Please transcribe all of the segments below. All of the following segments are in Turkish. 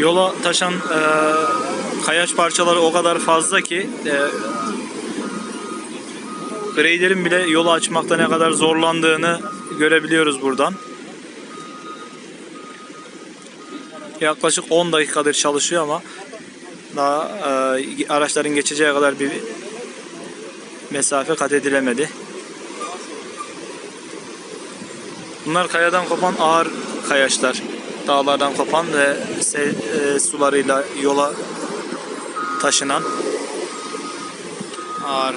Yola taşan e, kayaç parçaları o kadar fazla ki e, grader'in bile yolu açmakta ne kadar zorlandığını görebiliyoruz buradan. Yaklaşık 10 dakikadır çalışıyor ama daha e, araçların geçeceği kadar bir mesafe kat edilemedi. Bunlar kayadan kopan ağır kayaçlar. Dağlardan kopan ve sel e, sularıyla yola taşınan. Ağır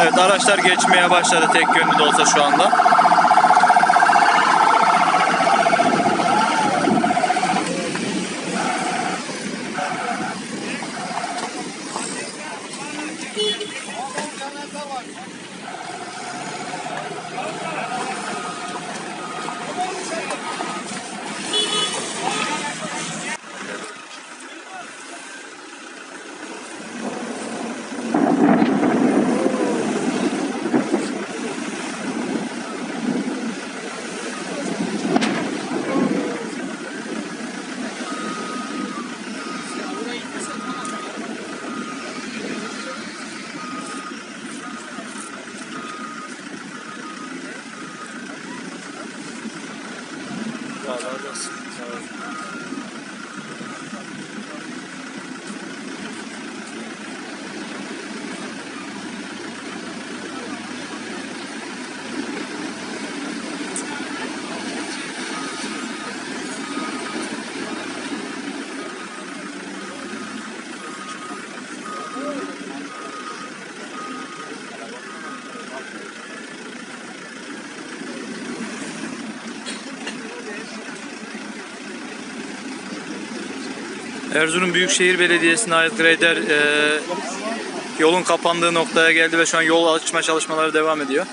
Evet araçlar geçmeye başladı tek yönlü de olsa şu anda. 然后就是 Erzurum Büyükşehir Belediyesi'ne ait grader e, yolun kapandığı noktaya geldi ve şu an yol açma çalışmaları devam ediyor.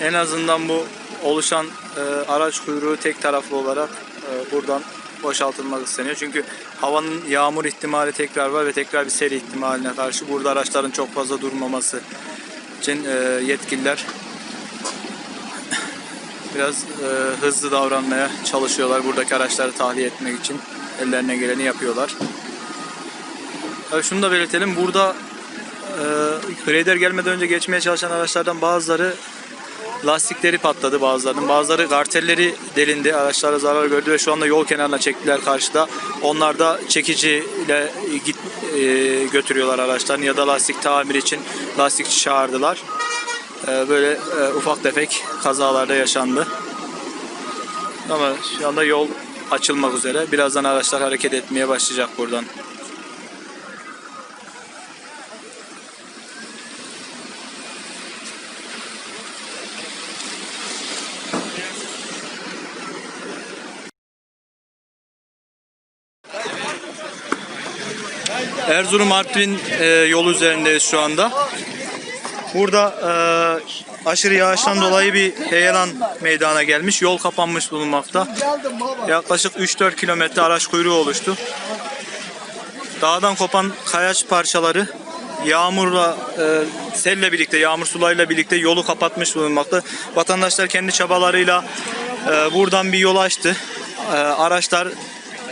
En azından bu oluşan e, araç kuyruğu tek taraflı olarak e, buradan boşaltılmak isteniyor. Çünkü havanın yağmur ihtimali tekrar var ve tekrar bir seri ihtimaline karşı burada araçların çok fazla durmaması için e, yetkililer biraz e, hızlı davranmaya çalışıyorlar. Buradaki araçları tahliye etmek için ellerine geleni yapıyorlar. Tabii şunu da belirtelim. Burada e, grader gelmeden önce geçmeye çalışan araçlardan bazıları lastikleri patladı bazılarının. Bazıları kartelleri delindi. Araçlara zarar gördü ve şu anda yol kenarına çektiler karşıda. Onlar da çekiciyle git, e, götürüyorlar araçlarını ya da lastik tamir için lastikçi çağırdılar. E, böyle e, ufak tefek kazalarda yaşandı. Ama şu anda yol açılmak üzere. Birazdan araçlar hareket etmeye başlayacak buradan. Erzurum Artvin e, yolu üzerindeyiz şu anda. Burada e, aşırı yağıştan dolayı bir heyelan meydana gelmiş. Yol kapanmış bulunmakta. Yaklaşık 3-4 kilometre araç kuyruğu oluştu. Dağdan kopan kayaç parçaları yağmurla, e, selle birlikte, yağmur sularıyla birlikte yolu kapatmış bulunmakta. Vatandaşlar kendi çabalarıyla e, buradan bir yol açtı. E, araçlar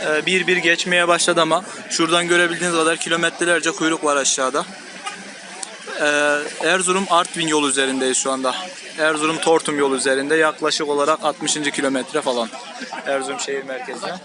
e, bir bir geçmeye başladı ama şuradan görebildiğiniz kadar kilometrelerce kuyruk var aşağıda. Ee, Erzurum Artvin yolu üzerindeyiz şu anda. Erzurum Tortum yolu üzerinde yaklaşık olarak 60. kilometre falan. Erzurum şehir merkezine.